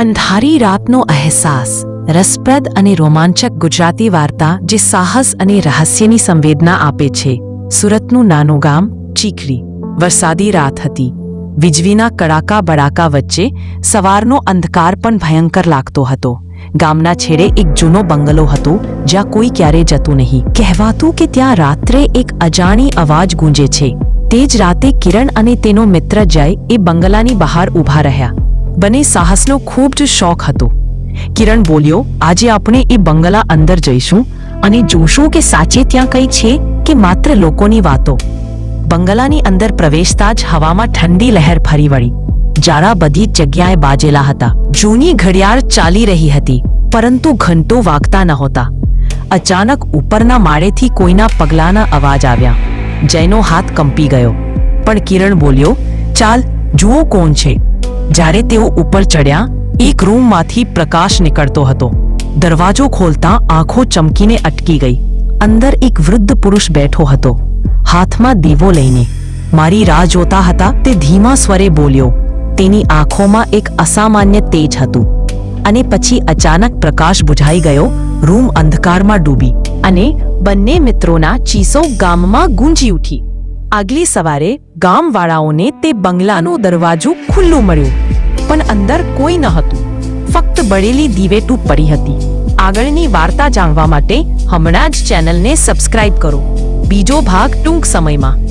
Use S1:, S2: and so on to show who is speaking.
S1: અંધારી રાતનો અહેસાસ, રસપ્રદ અને રોમાંચક ગુજરાતી વાર્તા જે સાહસ અને રહસ્યની સંવેદના આપે છે. સુરતનું નાનું ગામ ચીખરી વરસાદી રાત હતી. વીજળીના કડાકા બડાકા વચ્ચે સવારનો અંધકાર પણ ભયંકર લાગતો હતો. ગામના છેડે એક જૂનો બંગલો હતો, જ્યાં કોઈ ક્યારે જતું નહીં. કહેવાતું કે ત્યાં રાત્રે એક અજાણી અવાજ ગૂંજે છે. તે જ રાતે કિરણ અને તેનો મિત્ર જય એ બંગલાની બહાર ઊભા રહ્યા. બંને સાહસનો ખૂબ જ શોખ હતો. કિરણ બોલ્યો, આજે આપણે એ બંગલા અંદર જઈશું અને જોશું કે સાચે ત્યાં કંઈ છે કે માત્ર લોકોની વાતો. બંગલાની અંદર પ્રવેશતા જ હવામાં ઠંડી લહેર ફરી વળી. જારા બધી જગ્યાએ બાજેલા હતા. જૂની ઘડિયાળ ચાલી રહી હતી, પરંતુ ઘંટો વાગતા નહોતા. અચાનક ઉપરના માળેથી કોઈના પગલાના અવાજ આવ્યા. જયનો હાથ કંપી ગયો. પણ કિરણ બોલ્યો, ચાલ, જુઓ કોણ છે. જ્યારે તેઓ ઉપર ચડ્યા, એક રૂમમાંથી પ્રકાશ નીકળતો હતો. દરવાજો ખોલતા આંખો ચમકીને અટકી ગઈ. અંદર એક વૃદ્ધ પુરુષ બેઠો હતો. હાથમાં દીવો લઈને. મારી રાહ જોતા હતા, તે ધીમા સ્વરે બોલ્યો. તેની આંખોમાં એક અસામાન્ય તેજ હતું. અને પછી અચાનક પ્રકાશ બુઝાઈ ગયો, રૂમ અંધકારમાં ડૂબી અને બંને મિત્રોના ચીસો ગામમાં ગુંજી ઉઠી. આગલી સવારે ગામવાળાઓને તે બંગલાનું દરવાજું ખુલ્લું મળ્યું. પણ અંદર કોઈ ન હતું. ફક્ત બળેલી દીવેટું પડી હતી. આગળની વાર્તા જાણવા માટે હમણાં જ ચેનલને સબસ્ક્રાઇબ કરો. બીજો ભાગ ટૂંક સમયમાં.